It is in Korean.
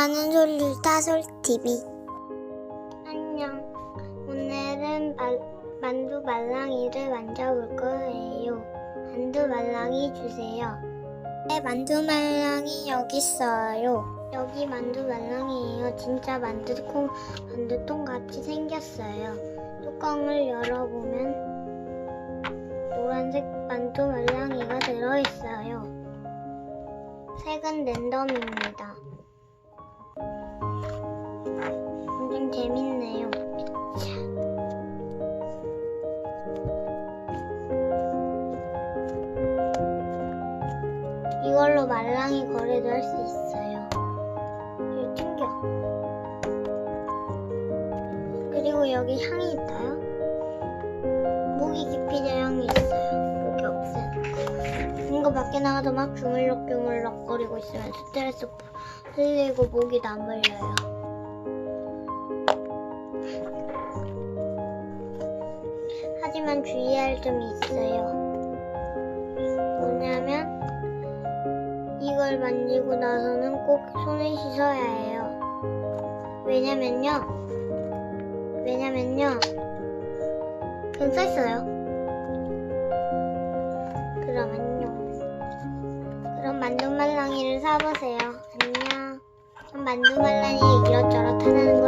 좋아하는 솔리타 솔TV 안녕. 오늘은 말, 만두 말랑이를 만져볼 거예요. 만두 말랑이 주세요. 네, 만두 말랑이 여기 있어요 여기 만두 말랑이에요. 진짜 만두통, 만두통 같이 생겼어요. 뚜껑을 열어보면 노란색 만두 말랑이가 들어있어요. 색은 랜덤입니다. 재밌네요. 자. 이걸로 말랑이 거래도 할 수 있어요. 이거 튕겨. 그리고 여기 향이 있어요. 모기 기피제 향이 있어요. 모기 없어요. 이거 밖에 나가서 막 주물럭주물럭 거리고 있으면 스트레스 풀리고 모기도 안 물려요. 하지만 주의할 점이 있어요. 뭐냐면 이걸 만지고 나서는 꼭 손을 씻어야 해요. 왜냐면요. 왜냐면요. 써있어요. 그러면요. 그럼 만두말랑이를 사보세요. 안녕. 만두말랑이 이렇저렇 하는.